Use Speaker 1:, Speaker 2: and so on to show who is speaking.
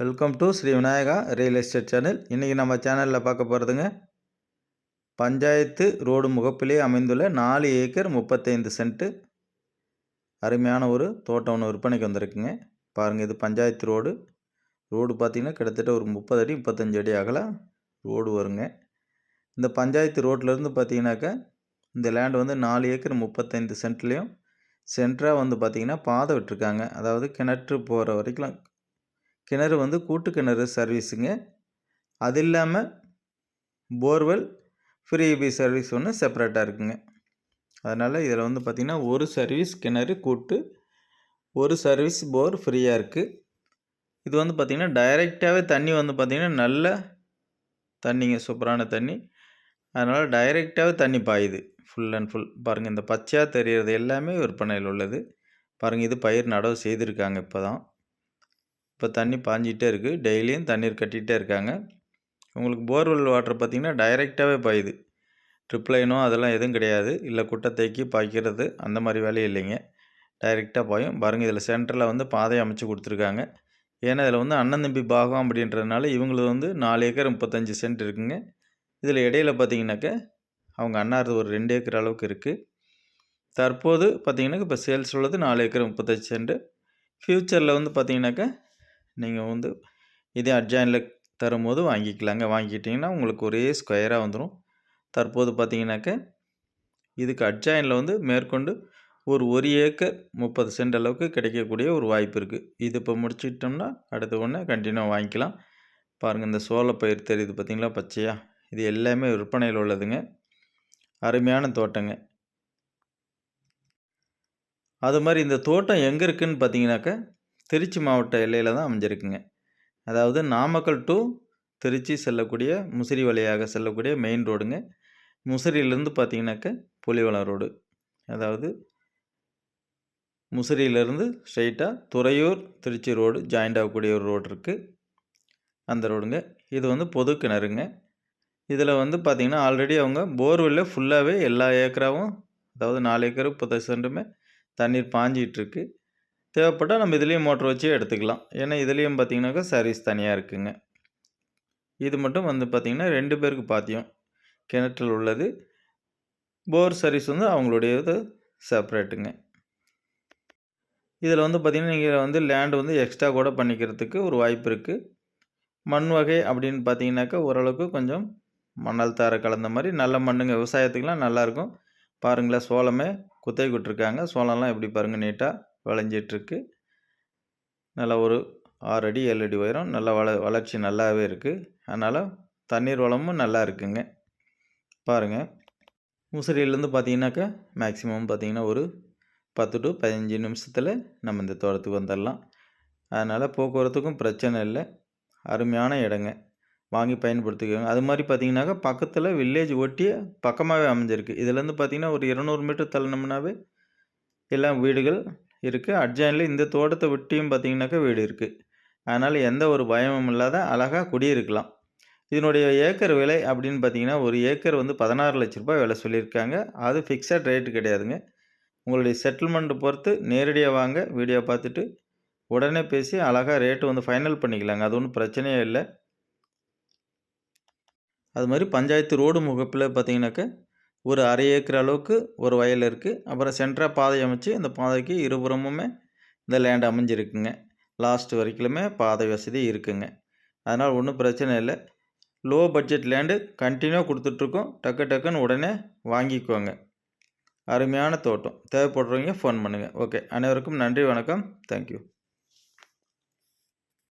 Speaker 1: Welcome to Shri Vinayaka real estate channel இன்றைக்கி நம்ம சேனலில் பார்க்க போகிறதுங்க பஞ்சாயத்து ரோடு முகப்பிலே அமைந்துள்ள நாலு ஏக்கர் முப்பத்தைந்து சென்ட்டு அருமையான ஒரு தோட்டம் ஒன்று விற்பனைக்கு வந்திருக்குங்க. பாருங்கள் இது பஞ்சாயத்து ரோடு. ரோடு பார்த்திங்கன்னா கிட்டத்தட்ட ஒரு முப்பது அடி முப்பத்தஞ்சு அடி ஆகலாம் ரோடு வருங்க. இந்த பஞ்சாயத்து ரோட்லேருந்து பார்த்தீங்கன்னாக்கா இந்த லேண்ட் வந்து நாலு ஏக்கர் முப்பத்தைந்து சென்ட்லேயும் சென்டராக வந்து பார்த்திங்கன்னா பாதை விட்டுருக்காங்க. அதாவது கிணற்று போகிற வரைக்கும் கிணறு வந்து கூட்டு கிணறு சர்வீஸுங்க. அது இல்லாமல் போர்வெல் ஃப்ரீ பி சர்வீஸ் ஒன்று செப்பரேட்டாக இருக்குங்க. அதனால் இதில் வந்து பார்த்திங்கன்னா ஒரு சர்வீஸ் கிணறு கூட்டு ஒரு சர்வீஸ் போர் ஃப்ரீயாக இருக்குது இது வந்து பார்த்திங்கன்னா டைரெக்டாகவே தண்ணி வந்து பார்த்திங்கன்னா நல்ல தண்ணிங்க சூப்பரான தண்ணி. அதனால் டைரெக்டாகவே தண்ணி பாயுது ஃபுல் அண்ட் ஃபுல். பாருங்கள் இந்த பச்சையாக தெரிகிறது எல்லாமே விற்பனையில் உள்ளது. பாருங்கள் இது பயிர் நடவு செய்திருக்காங்க இப்போ தான் இப்போ தண்ணி பாஞ்சிகிட்டே இருக்குது டெய்லியும் தண்ணீர் கட்டிகிட்டே இருக்காங்க. உங்களுக்கு போர்வெல் வாட்டர் பார்த்திங்கன்னா டைரெக்டாகவே பாயுது. ட்ரிப் லைனோ அதெல்லாம் எதுவும் கிடையாது. இல்லை குட்டை தேக்கி பாய்க்கிறது அந்த மாதிரி வேலையும் இல்லைங்க. டைரெக்டாக பாயும். பாருங்கள் இதில் சென்டரில் வந்து பாதை அமைச்சு கொடுத்துருக்காங்க. ஏன்னா இதில் வந்து அண்ணன் தம்பி பாகம் அப்படின்றதுனால இவங்களுக்கு வந்து நாலு ஏக்கர் முப்பத்தஞ்சு சென்ட் இருக்குங்க. இதில் இடையில பார்த்திங்கனாக்க அவங்க அண்ணாரது ஒரு ரெண்டு ஏக்கர் அளவுக்கு இருக்குது தற்போது பார்த்திங்கனாக்கா இப்போ சேல்ஸ் உள்ளது நாலு ஏக்கர் முப்பத்தஞ்சு சென்ட் ஃப்யூச்சரில் வந்து பார்த்திங்கனாக்கா நீங்கள் வந்து இதே அட்ஜாயினில் தரும்போது வாங்கிக்கலாங்க. வாங்கிக்கிட்டிங்கன்னா உங்களுக்கு ஒரே ஸ்கொயராக வந்துடும் தற்போது பார்த்தீங்கன்னாக்க இதுக்கு அட்ஜாயினில் வந்து மேற்கொண்டு ஒரு ஒரு ஏக்கர் முப்பது சென்ட் அளவுக்கு கிடைக்கக்கூடிய ஒரு வாய்ப்பு இருக்குது இது இப்போ முடிச்சுட்டோம்னா அடுத்த ஒன்று கண்டினியூ வாங்கிக்கலாம். பாருங்கள் இந்த சோளப்பயிர் தெரியுது பார்த்திங்களா பச்சையா? இது எல்லாமே விற்பனையில் உள்ளதுங்க. அருமையான தோட்டங்க. அது மாதிரி இந்த தோட்டம் எங்கே இருக்குதுன்னு பார்த்தீங்கன்னாக்கா திருச்சி மாவட்ட எல்லையில் தான் அமைஞ்சிருக்குங்க. அதாவது நாமக்கல் டு திருச்சி செல்லக்கூடிய முசிறி வழியாக செல்லக்கூடிய மெயின் ரோடுங்க முசிறியிலேருந்து பார்த்தீங்கன்னாக்க புலிவளம் ரோடு அதாவது முசிறியிலேருந்து ஸ்ட்ரைட்டாக துறையூர் திருச்சி ரோடு ஜாயிண்ட் ஆகக்கூடிய ஒரு ரோடு இருக்குது அந்த ரோடுங்க இது வந்து பொது கிணறுங்க. இதில் வந்து பார்த்திங்கன்னா ஆல்ரெடி அவங்க போர்வெல்ல ஃபுல்லாகவே எல்லா ஏக்கராவும் அதாவது நாலு ஏக்கர் முப்பது சென்ட்டுமே தண்ணீர் பாஞ்சிகிட்ருக்கு தேவைப்பட்டால் நம்ம இதுலேயும் மோட்ரு வச்சு எடுத்துக்கலாம். ஏன்னா இதுலேயும் பார்த்திங்கனாக்கா சர்வீஸ் தனியாக இருக்குங்க. இது மட்டும் வந்து பார்த்திங்கன்னா ரெண்டு பேருக்கு பாத்தியம். கிணற்றில் உள்ளது. போர் சர்வீஸ் வந்து அவங்களுடையது செப்பரேட்டுங்க இதில் வந்து பார்த்திங்கன்னா நீங்கள் வந்து லேண்டு வந்து எக்ஸ்ட்ரா கூட பண்ணிக்கிறதுக்கு ஒரு வாய்ப்பு இருக்குது மண் வகை அப்படின்னு பார்த்தீங்கன்னாக்கா ஓரளவுக்கு கொஞ்சம் மணல் தார கலந்த மாதிரி நல்ல மண்ணுங்க. விவசாயத்துக்கெலாம் நல்லாயிருக்கும் பாருங்களேன் சோளமே குத்தை விட்டுருக்காங்க. சோளம்லாம் எப்படி பாருங்கள் நீட்டாக விளைஞ்சிட்ருக்கு. நல்லா ஒரு ஆறு அடி ஏழு அடி உயரம் நல்லா வள வளர்ச்சி நல்லாவே இருக்குது அதனால் தண்ணீர் வளமும் நல்லா இருக்குங்க. பாருங்கள் முசிறியிலேருந்து பார்த்தீங்கன்னாக்கா மேக்ஸிமம் பார்த்திங்கன்னா ஒரு பத்து டு பதினஞ்சு நிமிஷத்தில் நம்ம இந்த தோட்டத்துக்கு வந்துடலாம். அதனால் போக்குவரத்துக்கும் பிரச்சனை இல்லை. அருமையான இடங்க. வாங்கி பயன்படுத்திக்கோங்க. அது மாதிரி பார்த்தீங்கன்னாக்கா பக்கத்தில் வில்லேஜ் ஒட்டியே பக்கமாகவே அமைஞ்சிருக்கு. இதுலேருந்து பார்த்திங்கன்னா ஒரு இரநூறு மீட்டர் தள்ளினோம்னாவே எல்லாம் வீடுகள் இருக்குது அட்ஜாயினில் இந்த தோட்டத்தை விட்டியும் பார்த்தீங்கன்னாக்கா வீடு இருக்குது அதனால் எந்த ஒரு பயமும் இல்லாத அழகாக குடியிருக்கலாம். இதனுடைய ஏக்கர் விலை அப்படின்னு பார்த்தீங்கன்னா ஒரு ஏக்கர் வந்து பதினாறு லட்ச ரூபாய் விலை சொல்லியிருக்காங்க. அது ஃபிக்ஸட் ரேட்டு கிடையாதுங்க. உங்களுடைய செட்டில்மெண்ட்டு பொறுத்து நேரடியாக வாங்க வீடியோ பார்த்துட்டு உடனே பேசி அழகாக ரேட்டு வந்து ஃபைனல் பண்ணிக்கலாங்க. அது ஒன்றும் பிரச்சனையே இல்லை. அது மாதிரி பஞ்சாயத்து ரோடு முகப்பில் பார்த்தீங்கன்னாக்கா ஒரு அரை ஏக்கர் அளவுக்கு ஒரு வயல் இருக்குது அப்புறம் சென்ட்ராக பாதை அமைச்சு இந்த பாதைக்கு இருபுறமுமே இந்த லேண்ட் அமைஞ்சிருக்குங்க. லாஸ்ட் வரைக்குமே பாதை வசதி இருக்குங்க. அதனால் ஒன்றும் பிரச்சனை இல்லை. லோ பட்ஜெட் லேண்டு கண்டினியூ கொடுத்துட்ருக்கோம். டக்கு டக்குன்னு உடனே வாங்கிக்கோங்க. அருமையான தோட்டம். தேவைப்படுறவங்க ஃபோன் பண்ணுங்கள் ஓகே அனைவருக்கும் நன்றி வணக்கம். தேங்க்யூ